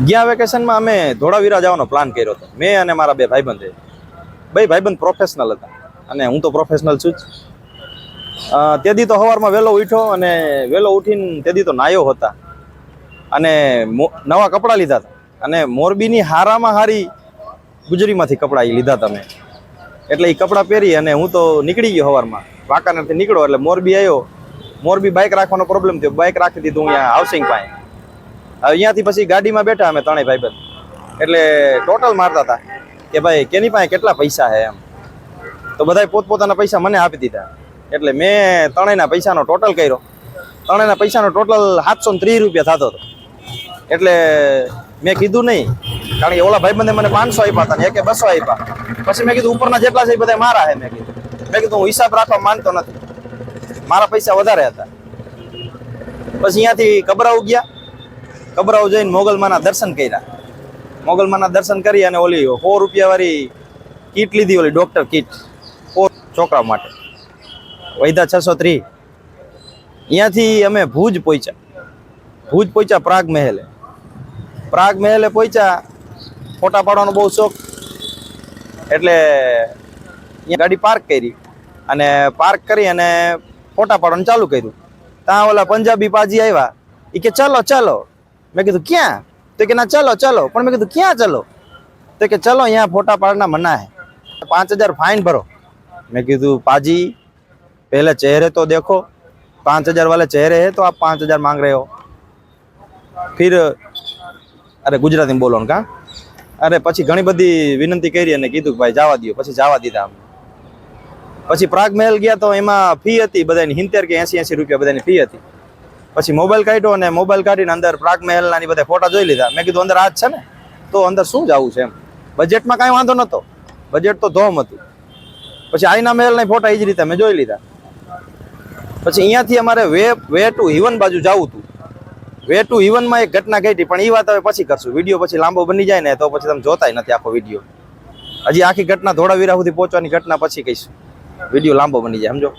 ગયા વેકેશનમાં અમે ધોળાવીરા જવાનો પ્લાન કર્યો હતો. મેં અને મારા બે ભાઈબંધે. બે ભાઈબંધ પ્રોફેશનલ હતા. અને હું તો પ્રોફેશનલ છું જ. તેથી તે સવારમાં વહેલો ઉઠ્યો અને વહેલો ઉઠીને તે દી તો નાયો હતા. અને નવા કપડાં લીધા હતા. અને મોરબીની હારામાં હારી ગુજરીમાંથી કપડાં એ લીધા તમે એટલે એ કપડાં પહેરી અને હું તો નીકળી ગયો સવારમાં વાંકાનેરથી નીકળો એટલે મોરબી આવ્યો મોરબી બાઇક રાખવાનો પ્રોબ્લેમ થયો. બાઇક રાખી દીધું અહીંયા હાઉસિંગ પાસે. અહીંયાથી પછી ગાડીમાં બેઠા અમે ત્રણેય ભાઈબંધ. એટલે ટોટલ મારતા હતા કે ભાઈ, કેની પાસે કેટલા પૈસા છે? એમ. તો બધાય પોતપોતાના પૈસા મને આપી દીધા. એટલે મેં ત્રણેયના પૈસાનો ટોટલ કર્યો. ત્રણેયના પૈસાનો ટોટલ સાતસો ત્રીસ રૂપિયા થતો હતો. એટલે મેં કીધું નહીં, કારણ કે ઓલા ભાઈબંધે મને પાંચસો આપ્યા હતા ને એકે બસો આપ્યા. પછી મેં કીધું, ઉપરના જેટલા છે એ બધા મારા છે, મેં કીધું. મેં કીધું, હું હિસાબ રાખવા માનતો નથી. મારા પૈસા વધારે હતા. પછી અહીંયાથી કબરાઉ ગયા. કબરાઉ જઈને મોગલમાના દર્શન કર્યા. મોગલમાના દર્શન કરી અને ઓલી સો રૂપિયાવાળી કીટ લીધી ઓલી ડોક્ટર કીટ. છોકરા માટે. વૈધા છસો ત્રી અહીંયાથી અમે ભુજ પહોંચ્યા. ભુજ પહોંચ્યા પ્રાગ મહેલે. પ્રાગ મહેલે પહોંચ્યા. ફોટા પાડવાનો બહુ શોખ. એટલે અહીંયા ગાડી પાર્ક કરી અને પાર્ક કરી અને ફોટા પાડવાનું ચાલુ કર્યું. ત્યાં ઓલા પંજાબી પાજી આવ્યા. એ કે ચાલો ચાલો. મેં કીધું, ક્યાં? તો કે, ના, ચાલો ચાલો. પણ મેં કીધું, ક્યાં ચાલો? તો કે, ચાલો, અહીંયા ફોટા પાડના મના હે. પાંચ હજાર ફાઇન ભરો. મેં કીધું, પાજી, પહેલાં ચહેરે તો દેખો. પાંચ હજાર વાલે ચહેરે હે તો આપ પાંચ હજાર માંગ રહ્યો ફિર, અરે ગુજરાતી બોલો ને કા? અરે, પછી ઘણી બધી વિનંતી કરી અને કીધું કે, ભાઈ, જવા દો પછી જવા દીધા પછી પ્રાગ મહેલ ગયા તો એમાં ફી હતી બધાની હિંતેર કે એસી એસી રૂપિયા બધાની ફી હતી. પછી મોબાઈલ કાઢ્યો અને મોબાઈલ કાઢીને અંદર પ્રાગ મહેલના ની બધા ફોટા જોઈ લીધા. મેં કીધું, અંદર આ જ છે ને, તો અંદર શું જવું છે એમ. બજેટમાં કાંઈ વાંધો નહોતો. બજેટ તો ધોમ હતું. પછી આઈના મહેલના ફોટા એ જ રીતે મેં જોઈ લીધા. પછી અહીંયાથી અમારે વે વે ટુ હિવન બાજુ જવું હતું. વે ટુ હિવનમાં એક ઘટના ઘટી, પણ એ વાત હવે પછી કરશું. વીડિયો પછી લાંબો બની જાય ને, તો પછી તમે જોતાય નથી આખો વીડિયો હજી આખી ઘટના ધોળાવીરા સુધી પહોંચવાની ઘટના પછી કહીશું. વીડિયો લાંબો બની જાય, સમજો?